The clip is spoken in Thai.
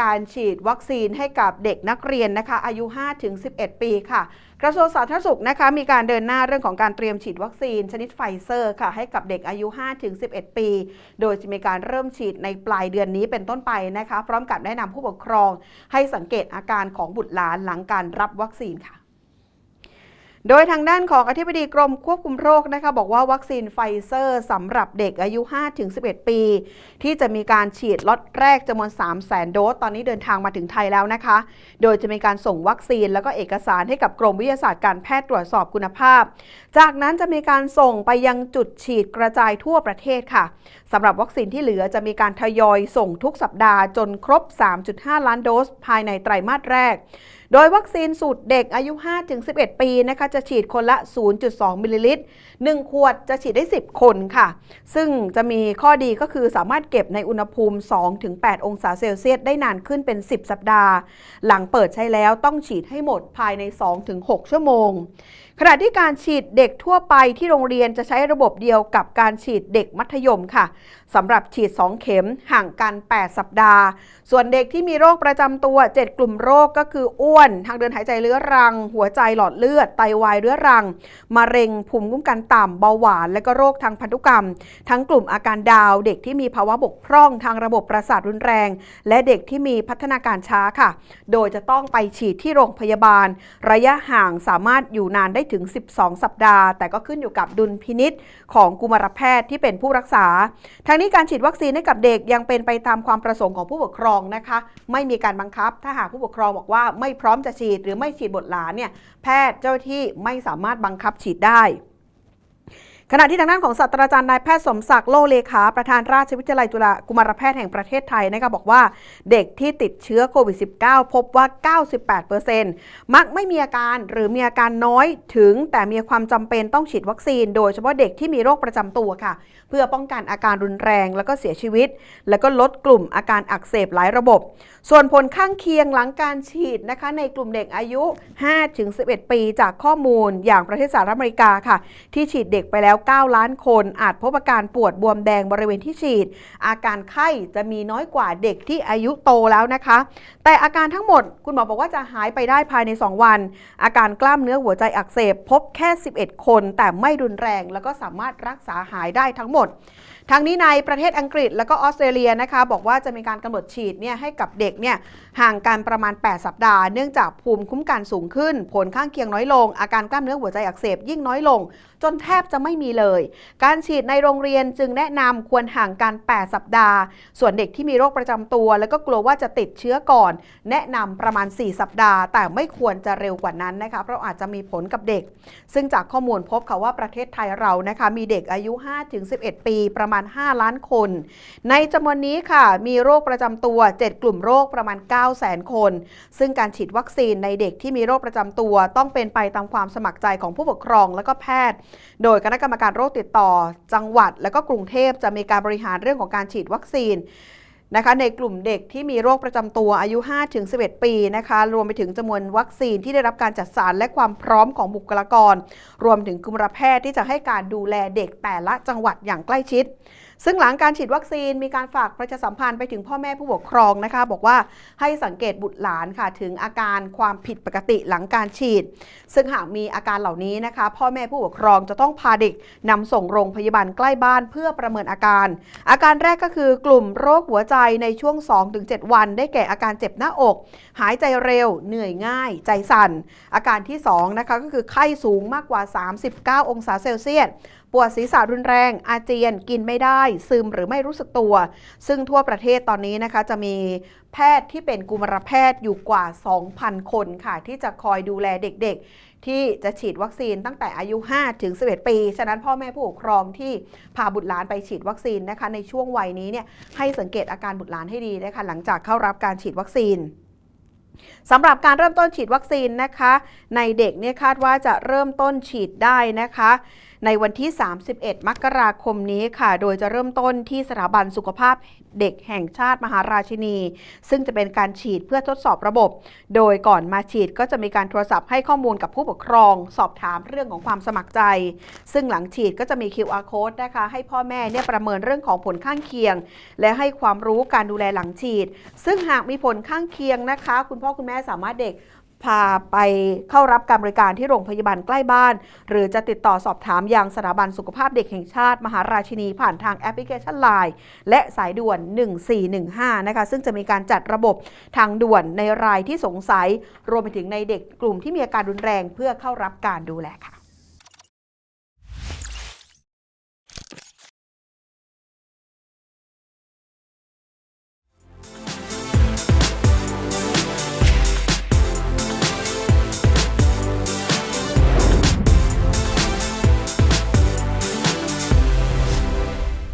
การฉีดวัคซีนให้กับเด็กนักเรียนนะคะอายุ 5-11 ปีค่ะ กระทรวงสาธารณสุขนะคะมีการเดินหน้าเรื่องของการเตรียมฉีดวัคซีนชนิดไฟเซอร์ค่ะให้กับเด็กอายุ 5-11 ปี โดยจะมีการเริ่มฉีดในปลายเดือนนี้เป็นต้นไปนะคะ พร้อมกับแนะนำผู้ปกครองให้สังเกตอาการของบุตรหลานหลังการรับวัคซีนค่ะ โดยทางด้านของอธิบดีกรมควบคุมโรคนะคะบอกว่าวัคซีนไฟเซอร์สำหรับเด็กอายุ 5-11 ปี ที่จะมีการฉีดล็อตแรกจำนวน 3 0 0 0 0 0 โดส ตอนนี้เดินทางมาถึงไทยแล้วนะคะ โดยจะมีการส่งวัคซีนแล้วก็เอกสารให้กับกรมวิทยาศาสตร์การแพทย์ตรวจสอบคุณภาพ จากนั้นจะมีการส่งไปยังจุดฉีดกระจายทั่วประเทศค่ะสำหรับวัคซีนที่เหลือจะมีการทยอยส่งทุกสัปดาห์จนครบ 3.5 ล้านโดส ภายในไตรมาสแรก โดยวัคซีนสูตรเด็กอายุ 5-11 ปีนะคะจะฉีดคนละ 0.2 มิลลิลิตร 1 ขวดจะฉีดได้ 10 คนค่ะ ซึ่งจะมีข้อดีก็คือสามารถเก็บในอุณหภูมิ 2-8 องศาเซลเซียสได้นานขึ้นเป็น 10 สัปดาห์ หลังเปิดใช้แล้วต้องฉีดให้หมดภายใน 2-6 ชั่วโมง ขณะที่การฉีดเด็กทั่วไปที่โรงเรียนจะใช้ระบบเดียวกับการฉีดเด็กมัธยมค่ะสำหรับฉีด 2 เข็มห่างกัน 8 สัปดาห์ ส่วนเด็กที่มีโรคประจำตัว 7 กลุ่มโรคก็คืออ้วนทางเดินหายใจเรื้อรัง หัวใจหลอดเลือด ไตวายเรื้อรัง มะเร็งภูมิคุ้มกันต่ำเบาหวาน และก็โรคทางพันธุกรรม ทั้งกลุ่มอาการดาว เด็กที่มีภาวะบกพร่องทางระบบประสาทรุนแรง และเด็กที่มีพัฒนาการช้าค่ะ โดยจะต้องไปฉีดที่โรงพยาบาล ระยะห่างสามารถอยู่นานได้ถึง 12 สัปดาห์ แต่ก็ขึ้นอยู่กับดุลพินิษของกุมารแพทย์ที่เป็นผู้รักษาทางนี้การฉีดวัคซีนให้กับเด็กยังเป็นไปตามความประสงค์ของผู้ปกครองนะคะ ไม่มีการบังคับ ถ้าหากผู้ปกครองบอกว่าไม่พร้อมจะฉีดหรือไม่ฉีดบทหลานเนี่ยแพทย์เจ้าหน้าที่ไม่สามารถบังคับฉีดได้ ขณะที่ทางด้านของศาสตราจารย์นายแพทย์สมศักดิ์โลเลขา ประธานราชวิทยาลัยจุฬากุมารแพทย์แห่งประเทศไทยนะคะบอกว่าเด็กที่ติดเชื้อโควิด -19 พบว่า 98%มักไม่มีอาการหรือมีอาการน้อยถึง แต่มีความจำเป็นต้องฉีดวัคซีน โดยเฉพาะเด็กที่มีโรคประจำตัวค่ะ เพื่อป้องกันอาการรุนแรงแล้วก็เสียชีวิต แล้วก็ลดกลุ่มอาการอักเสบหลายระบบ ส่วนผลข้างเคียงหลังการฉีดนะคะในกลุ่มเด็กอายุ 5-11 ปีจากข้อมูลอย่างประเทศสหรัฐอเมริกาค่ะ ที่ฉีดเด็กไปแล้ว9 ล้านคน อาจพบอาการปวดบวมแดงบริเวณที่ฉีด อาการไข้จะมีน้อยกว่าเด็กที่อายุโตแล้วนะคะ แต่อาการทั้งหมดคุณหมอบอกว่าจะหายไปได้ภายใน 2 วัน อาการกล้ามเนื้อหัวใจอักเสบพบแค่ 11 คน แต่ไม่รุนแรง แล้วก็สามารถรักษาหายได้ทั้งหมดทั้งนี้ในประเทศอังกฤษแล้วก็ออสเตรเลียนะคะ บอกว่าจะมีการกำหนดฉีดเนี่ยให้กับเด็กเนี่ยห่างกันประมาณ 8 สัปดาห์ เนื่องจากภูมิคุ้มกันสูงขึ้น ผลข้างเคียงน้อยลง อาการกล้ามเนื้อหัวใจอักเสบยิ่งน้อยลง จนแทบจะไม่มีเลย การฉีดในโรงเรียนจึงแนะนำควรห่างกัน 8 สัปดาห์ ส่วนเด็กที่มีโรคประจำตัว แล้วก็กลัวว่าจะติดเชื้อก่อน แนะนำประมาณ 4 สัปดาห์ แต่ไม่ควรจะเร็วกว่านั้นนะคะเพราะอาจจะมีผลกับเด็ก ซึ่งจากข้อมูลพบค่ะว่าประเทศไทยเรานะคะมีเด็กอายุ 5-11 ปีประมาณ 5 ล้านคน ในจำนวนนี้ค่ะมีโรคประจำตัว 7 กลุ่มโรคประมาณ 9 0 0 0 0 0 คน ซึ่งการฉีดวัคซีนในเด็กที่มีโรคประจำตัว ต้องเป็นไปตามความสมัครใจของผู้ปกครองและก็แพทย์ โดยคณะกรรมการโรคติดต่อจังหวัด และก็กรุงเทพจะมีการบริหารเรื่องของการฉีดวัคซีนนะคะในกลุ่มเด็กที่มีโรคประจำตัวอายุ 5-11 ปีนะคะรวมไปถึงจำนวนวัคซีนที่ได้รับการจัดสรรและความพร้อมของบุคลากร รวมถึงกุมารแพทย์ที่จะให้การดูแลเด็กแต่ละจังหวัดอย่างใกล้ชิด ซึ่งหลังการฉีดวัคซีนมีการฝากประชาสัมพันธ์ไปถึงพ่อแม่ผู้ปกครองนะคะ บอกว่าให้สังเกตบุตรหลานค่ะถึงอาการความผิดปกติหลังการฉีด ซึ่งหากมีอาการเหล่านี้นะคะ พ่อแม่ผู้ปกครองจะต้องพาเด็กนำส่งโรงพยาบาลใกล้บ้านเพื่อประเมินอาการ อาการแรกก็คือกลุ่มโรคหัวใจในช่วง 2-7 วัน ได้แก่อาการเจ็บหน้าอก หายใจเร็ว เหนื่อยง่าย ใจสั่น อาการที่2นะคะก็คือไข้สูงมากกว่า 39 องศาเซลเซียส ปวดศีรษะรุนแรง อาเจียน กินไม่ได้ ซึมหรือไม่รู้สึกตัว ซึ่งทั่วประเทศตอนนี้นะคะจะมีแพทย์ที่เป็นกุมารแพทย์อยู่กว่า 2,000 คนค่ะ ที่จะคอยดูแลเด็กๆ ที่จะฉีดวัคซีนตั้งแต่อายุ 5 ถึง 11 ปี ฉะนั้นพ่อแม่ผู้ปกครองที่พาบุตรหลานไปฉีดวัคซีนนะคะในช่วงวัยนี้เนี่ยให้สังเกตอาการบุตรหลานให้ดีนะคะหลังจากเข้ารับการฉีดวัคซีน สำหรับการเริ่มต้นฉีดวัคซีนนะคะ ในเด็กเนี่ยคาดว่าจะเริ่มต้นฉีดได้นะคะ ในวันที่ 31 มกราคมนี้ค่ะ โดยจะเริ่มต้นที่สถาบันสุขภาพเด็กแห่งชาติมหาราชินี ซึ่งจะเป็นการฉีดเพื่อทดสอบระบบ โดยก่อนมาฉีดก็จะมีการโทรศัพท์ให้ข้อมูลกับผู้ปกครอง สอบถามเรื่องของความสมัครใจ ซึ่งหลังฉีดก็จะมี QR code นะคะ ให้พ่อแม่เนี่ยประเมินเรื่องของผลข้างเคียง และให้ความรู้การดูแลหลังฉีด ซึ่งหากมีผลข้างเคียงนะคะ คุณพ่อคุณแม่สามารถเด็กพาไปเข้ารับการบริการที่โรงพยาบาลใกล้บ้าน หรือจะติดต่อสอบถามยังสถาบันสุขภาพเด็กแห่งชาติ มหาราชินีผ่านทางแอปพลิเคชัน Line และสายด่วน 1415 นะคะ ซึ่งจะมีการจัดระบบทางด่วนในรายที่สงสัย รวมไปถึงในเด็กกลุ่มที่มีอาการรุนแรงเพื่อเข้ารับการดูแลค่ะ